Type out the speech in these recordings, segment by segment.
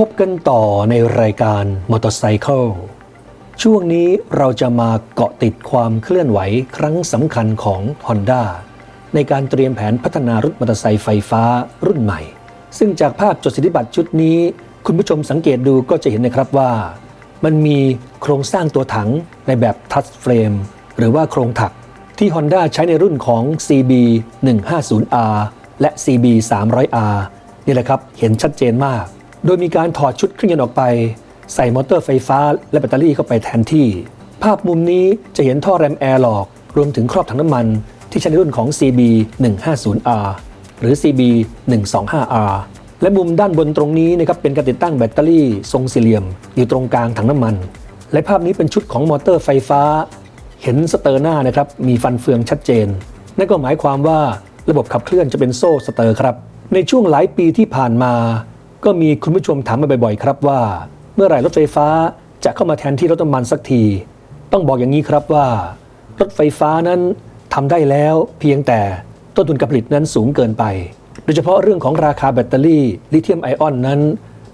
พบกันต่อในรายการ Motorcycle ช่วงนี้เราจะมาเกาะติดความเคลื่อนไหวครั้งสำคัญของ Honda ในการเตรียมแผนพัฒนารถมอเตอร์ไซค์ไฟฟ้ารุ่นใหม่ ซึ่งจากภาพจดสิทธิบัตรชุดนี้ คุณผู้ชมสังเกตดูก็จะเห็นนะครับว่า มันมีโครงสร้างตัวถังในแบบทัชเฟรมหรือว่าโครงถักที่ Honda ใช้ในรุ่นของ CB 150R และ CB 300R นี่แหละครับ เห็นชัดเจนมาก โดยมีการถอดชุดเครื่องยนต์ออกไป ใส่มอเตอร์ไฟฟ้าและแบตเตอรี่เข้าไปแทนที่ ภาพมุมนี้จะเห็นท่อแรมแอร์หลอกรวมถึงครอบถังน้ำมันที่ใช้ในรุ่นของ CB 150R หรือ CB 125R และมุมด้านบนตรงนี้นะครับเป็นการติดตั้งแบตเตอรี่ทรงสี่เหลี่ยม อยู่ตรงกลางถังน้ำมัน และภาพนี้เป็นชุดของมอเตอร์ไฟฟ้า เห็นสเตอร์หน้านะครับมีฟันเฟืองชัดเจน นั่นก็หมายความว่าระบบขับเคลื่อนจะเป็นโซ่สเตอร์ครับ ในช่วงหลายปีที่ผ่านมา ก็มีคุณผู้ชมถามมาบ่อยๆครับว่า เมื่อไหร่รถไฟฟ้าจะเข้ามาแทนที่รถน้ำมันสักที ต้องบอกอย่างนี้ครับว่า รถไฟฟ้านั้นทำได้แล้วเพียงแต่ต้นทุนการผลิตนั้นสูงเกินไป โดยเฉพาะเรื่องของราคาแบตเตอรี่ลิเธียมไอออนนั้น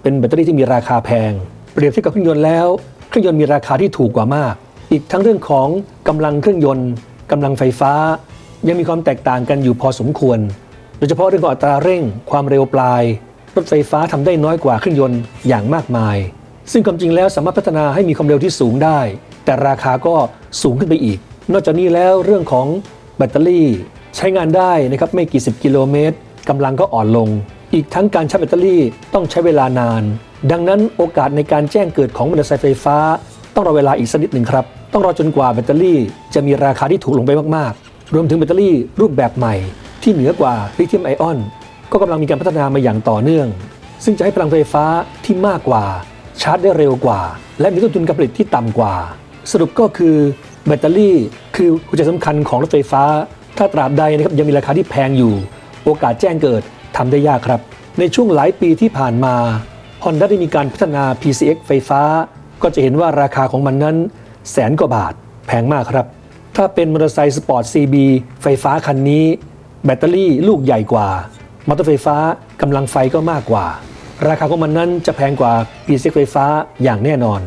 เป็นแบตเตอรี่ที่มีราคาแพง เปรียบเทียบกับเครื่องยนต์แล้วเครื่องยนต์มีราคาที่ถูกกว่ามาก อีกทั้งเรื่องของกำลังเครื่องยนต์กำลังไฟฟ้า ยังมีความแตกต่างกันอยู่พอสมควร โดยเฉพาะเรื่องของอัตราเร่ง ความเร็วปลาย รถไฟฟ้าทำได้น้อยกว่าเครื่องยนต์อย่างมากมาย ซึ่งความจริงแล้วสามารถพัฒนาให้มีความเร็วที่สูงได้ แต่ราคาก็สูงขึ้นไปอีก นอกจากนี้แล้วเรื่องของแบตเตอรี่ใช้งานได้นะครับไม่กี่สิบกิโลเมตรกำลังก็อ่อนลง อีกทั้งการชาร์จแบตเตอรี่ต้องใช้เวลานาน ดังนั้นโอกาสในการแจ้งเกิดของมอเตอร์ไซค์ไฟฟ้า ต้องรอเวลาอีกสักนิดหนึ่งครับ ต้องรอจนกว่าแบตเตอรี่จะมีราคาที่ถูกลงไปมากๆ รวมถึงแบตเตอรี่รูปแบบใหม่ที่เหนือกว่าลิเธียมไอออน ก็กำลังมีการพัฒนามาอย่างต่อเนื่อง ซึ่งจะให้พลังไฟฟ้าที่มากกว่า ชาร์จได้เร็วกว่า และมีต้นทุนการผลิตที่ต่ำกว่า สรุปก็คือแบตเตอรี่คือหัวใจสำคัญของรถไฟฟ้า ถ้าตราบใดนะครับยังมีราคาที่แพงอยู่ โอกาสแจ้งเกิดทำได้ยากครับ ในช่วงหลายปีที่ผ่านมา Honda ได้มีการพัฒนา PCX ไฟฟ้า ก็จะเห็นว่าราคาของมันนั้น แสนกว่าบาท แพงมากครับ ถ้าเป็นมอเตอร์ไซค์สปอร์ต CB ไฟฟ้าคันนี้ แบตเตอรี่ลูกใหญ่กว่า มอเตอร์ไฟฟ้ากำลังไฟก็มากกว่า ราคาของมันนั้นจะแพงกว่า PCX ไฟฟ้าอย่างแน่นอน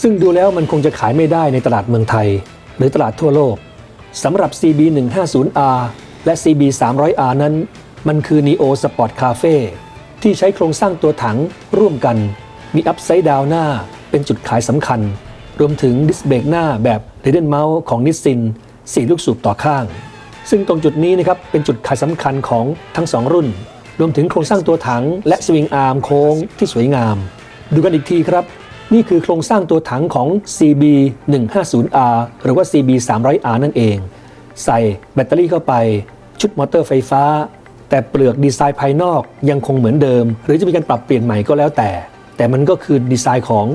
ซึ่งดูแล้วมันคงจะขายไม่ได้ในตลาดเมืองไทย หรือตลาดทั่วโลกสำหรับ CB 150R และ CB 300R นั้น มันคือ Neo Sport Cafe ที่ใช้โครงสร้างตัวถังร่วมกัน มีอัพไซด์ดาวหน้าเป็นจุดขายสำคัญ รวมถึงดิสเบรกหน้าแบบ r รเดนเมาส์ของนิสซิน 4 ลูกสูบต่อข้าง ซึ่งตรงจุดนี้นะครับเป็นจุดขายสำคัญของทั้ง 2 รุ่น รวมถึงโครงสร้างตัวถังและสวิงอาร์มโค้งที่สวยงาม ดูกันอีกทีครับ นี่คือโครงสร้างตัวถังของ CB 150R หรือว่า CB 300R นั่นเอง ใส่แบตเตอรี่เข้าไป ชุดมอเตอร์ไฟฟ้า แต่เปลือกดีไซน์ภายนอกยังคงเหมือนเดิม หรือจะมีการปรับเปลี่ยนใหม่ก็แล้วแต่ แต่มันก็คือดีไซน์ของ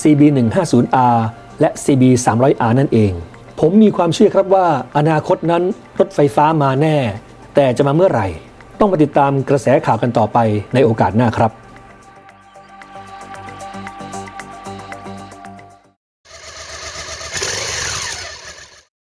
CB 150R และ CB 300R นั่นเอง ผมมีความเชื่อครับว่าอนาคตนั้นรถไฟฟ้ามาแน่ แต่จะมาเมื่อไหร่ ต้องมาติดตามกระแสข่าวกันต่อไปในโอกาสหน้าครับ